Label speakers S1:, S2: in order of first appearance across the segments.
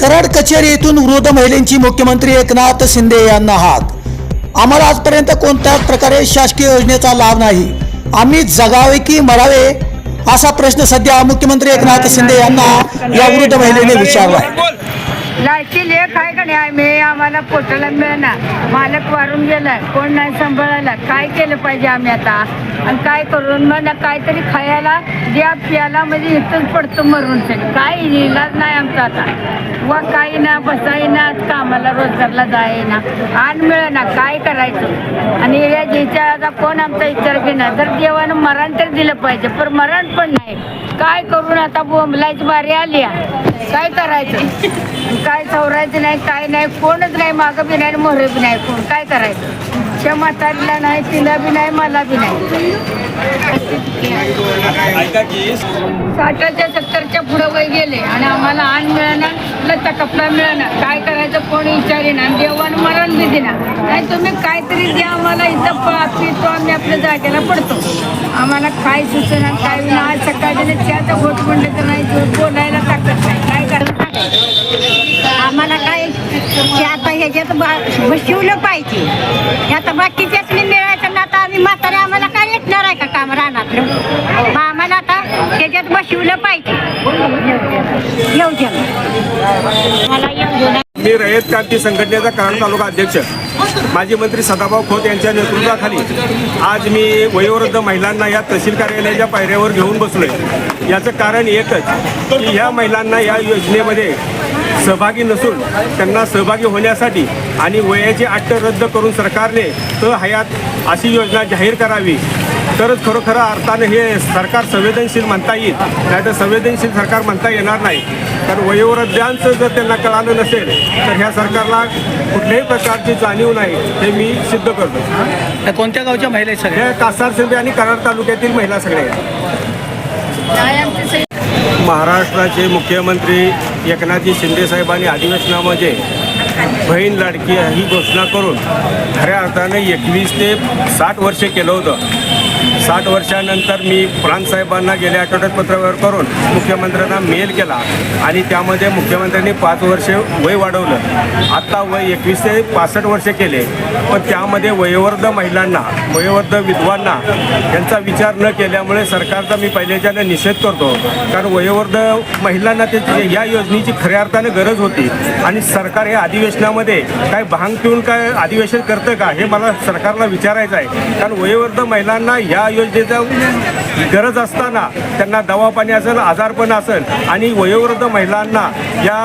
S1: कराड कचेरी येथून वृद्ध महिलेंची मुख्यमंत्री एकनाथ शिंदे यांना हात आम्हाला आजपर्यंत कोणत्याच प्रकारे शासकीय योजनेचा लाभ नाही? आम्ही जगावे की मरावे? असा प्रश्न सध्या मुख्यमंत्री एकनाथ शिंदे यांना या वृद्ध महिलेने विचारला
S2: लायकी लेख आहे मी आम्हाला पोटाला मिळणार. मालक वारून गेलाय कोण नाही सांभाळायला. काय केलं पाहिजे आम्ही आता? आणि काय करून मग ना काहीतरी खायला द्या प्यायला म्हणजे इथंच पडतो मरून सगळं. काय इलाज नाही आमचा आता. व काही ना बसाई ना कामाला रोजगारला जाय ना. आण मिळेना काय करायचं? आणि या ज्याच्या आता कोण आमचा विचार घेणार? जर देवानं मरण तर दिलं पाहिजे पण मरण पण नाही. काय करून आता बोंबलायची बारी आली आहे. काय करायचं? काय चौरायचं नाही काय नाही कोणच नाही मागं बी नाही मोहरे बी नाही कोण. काय करायचं? त्या म्हातारीला नाही तिला बी नाही मला बी नाही. साठाच्या सत्तरच्या पुढं वय गेले आणि आम्हाला आण मिळणार लता कपडा मिळणार काय करायचं कोणी विचारेना आणि देवानं मरण बी देणार नाही तुम्ही काहीतरी द्या आम्हाला. इथं पितो आम्ही आपल्या जागेला पडतो. आम्हाला काय सुचना काय आज सकाळी चहाचा घोट म्हणलं तर नाही बोलायला ताकद नाही. काय करायचं?
S3: आम्हाला काय ते आता ह्याच्यात बा- पाहिजे. हे आता बाकीच्याच मिळायचं ना आता आम्ही म्हातारे आम्हाला काय येणार आहे का काम राहणार मग आम्हाला आता ह्याच्यात बसवलं पाहिजे. योजना मला योजना
S4: मी रयत क्रांती संघटनेचा कराड तालुका अध्यक्ष. माजी मंत्री सदाभाऊ खोत यांच्या नेतृत्वाखाली आज मी वयोवृद्ध महिलांना या तहसील कार्यालयाच्या पायऱ्यावर घेऊन बसलोय. याचं कारण एकच की ह्या महिलांना या योजनेमध्ये सहभागी नसून त्यांना सहभागी होण्यासाठी आणि वयाची अट रद्द करून सरकारने त हयात अशी योजना जाहीर करावी. तरच खरोखर अर्थानं हे सरकार संवेदनशील म्हणता येईल. नाही तर संवेदनशील सरकार म्हणता येणार नाही. कारण वयोवृद्धांचं जर त्यांना कळालं नसेल तर ह्या सरकारला कुठल्याही प्रकारची जाणीव नाही हे मी सिद्ध करतो.
S1: कोणत्या गावच्या महिला सगळ्या?
S4: हे कासार शिंदे आणि कराड तालुक्यातील महिला सगळे आहेत.
S2: काय आमचं सगळं
S4: महाराष्ट्राचे मुख्यमंत्री एकनाथजी शिंदे साहेबांनी अधिवेशनामध्ये बहीण लाडकी ही घोषणा करून खऱ्या अर्थाने एकवीस ते साठ वर्षे केलं होतं. साठ वर्षानंतर मी प्रांतसाहेबांना गेल्या आठवड्यात पत्रव्यवहार करून मुख्यमंत्र्यांना मेल केला आणि त्यामध्ये मुख्यमंत्र्यांनी पाच वर्षे वय वाढवलं. आत्ता वय एकवीस ते पासष्ट वर्षे केले. पण त्यामध्ये वयोवृद्ध महिलांना वयोवृद्ध विधवांना यांचा विचार न केल्यामुळे सरकारचा मी पहिल्याच्यानं निषेध करतो. कारण वयोवृद्ध महिलांना ते या योजनेची खऱ्या अर्थानं गरज होती. आणि सरकार हे अधिवेशनामध्ये काय भांग पिऊन काय अधिवेशन करतं का हे मला सरकारला विचारायचं आहे. कारण वयोवृद्ध महिलांना या योजनेचा गरज असताना त्यांना दवापाणी असेल आजारपण असेल आणि वयोवृद्ध महिलांना या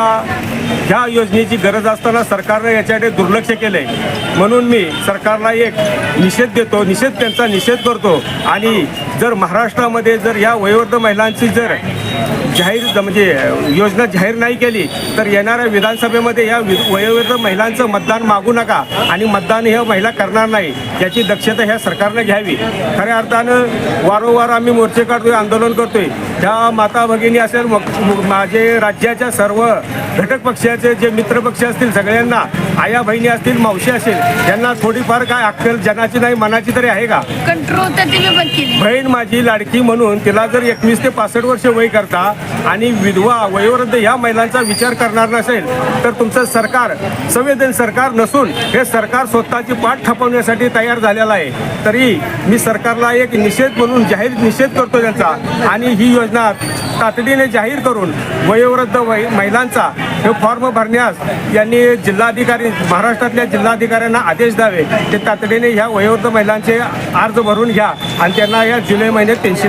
S4: ह्या योजनेची गरज असताना सरकारनं याच्याकडे दुर्लक्ष केलं आहे म्हणून मी सरकारला एक निषेध देतो निषेध त्यांचा निषेध करतो. आणि जर महाराष्ट्रामध्ये जर या वयोवृद्ध महिलांची जर जाहीर म्हणजे योजना जाहीर नाही केली तर येणाऱ्या विधानसभेमध्ये या वयोवृद्ध महिलांचं मतदान मागू नका आणि मतदान हे महिला करणार नाही याची दक्षता ह्या सरकारनं घ्यावी. खऱ्या अर्थानं वारंवार आम्ही मोर्चे काढतोय आंदोलन करतोय. त्या माता भगिनी असेल माझे राज्याच्या सर्व घटक पक्षाचे जे मित्र पक्ष असतील सगळ्यांना आया बहिणी असतील मावशी असेल यांना थोडीफार काय अक्कल जनाची नाही मनाची तरी आहे का?
S2: कंट्रोल
S4: बहीण माझी लाडकी म्हणून तिला जर एकवीस ते पासष्ट वर्ष वय करता आणि विधवा वयोवृद्ध या महिलांचा विचार करणार नसेल तर तुमचं सरकार संवेदन सरकार नसून हे सरकार स्वतःची पाठ थपवण्यासाठी तयार झालेलं आहे. तरी मी सरकारला एक निषेध म्हणून जाहीर निषेध करतो त्यांचा. आणि ही योजना तातडीने जाहीर करून वयोवृद्ध वय महिलांचा हे फॉर्म भरण्यास यांनी जिल्हाधिकारी महाराष्ट्रातल्या जिल्हाधिकाऱ्यांना आदेश द्यावे. ते तातडीने ह्या वयोवृद्ध महिलांचे अर्ज भरून घ्या. आणि त्यांना या जुलै महिन्यात पेन्शन